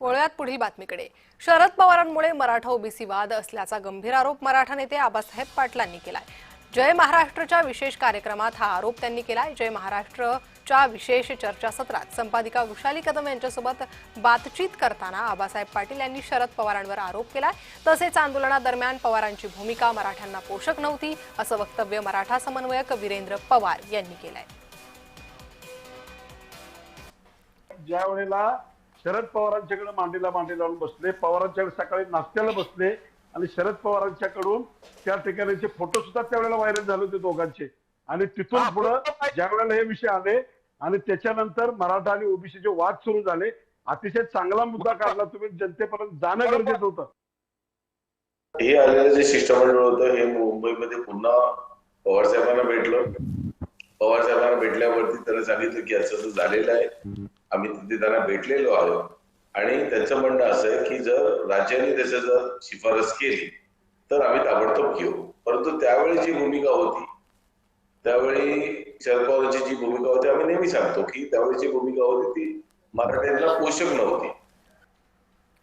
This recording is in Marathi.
वळूयात पुढील बातमीकडे. शरद पवारांमुळे मराठा ओबीसी वाद असल्याचा गंभीर आरोप मराठा नेते आबासाहेब पाटलांनी केलाय. जय महाराष्ट्रच्या विशेष कार्यक्रमात हा आरोप त्यांनी केलाय. जय महाराष्ट्रच्या विशेष चर्चासत्रात संपादिका वृषाली कदम यांच्यासोबत बातचीत करताना आबासाहेब पाटील यांनी शरद पवारांवर आरोप केलाय. तसेच आंदोलनादरम्यान पवारांची भूमिका मराठ्यांना पोषक नव्हती असं वक्तव्य मराठा समन्वयक वीरेंद्र पवार यांनी केलंय. ज्या वेळेला शरद पवारांच्याकडे मांडीला मांडी लावून बसले. पवारांच्याकडे सकाळी नाश्त्याला बसले आणि शरद पवारांच्याकडून त्या ठिकाणचे फोटो सुद्धा त्यावेळेला व्हायरल झाले होते दोघांचे. आणि तिथून पुढं ज्या वेळेला हे विषय आले आणि त्याच्यानंतर मराठा आणि ओबीसीचे वाद सुरू झाले अतिशय चांगला मुद्दा काढला तुम्ही. जनतेपर्यंत जाणं गरजेचं होतं. हे आलेलं जे शिष्टमंडळ होतं हे मुंबईमध्ये पुन्हा पवार साहेबांना भेटलं. पवार साहेबांना भेटल्यावरती त्यांना सांगितलं की असं असं झालेलं आहे. आम्ही तिथे त्यांना भेटलेलो आहोत. आणि त्यांचं म्हणणं असं आहे की जर राज्याने त्याचं जर शिफारस केली तर आम्ही ताबडतोब घेऊ. परंतु त्यावेळी जी भूमिका होती त्यावेळी शरद पवारांची जी भूमिका होती आम्ही नेहमी सांगतो की त्यावेळीची भूमिका होती ती मराठ्यांना पोषक नव्हती.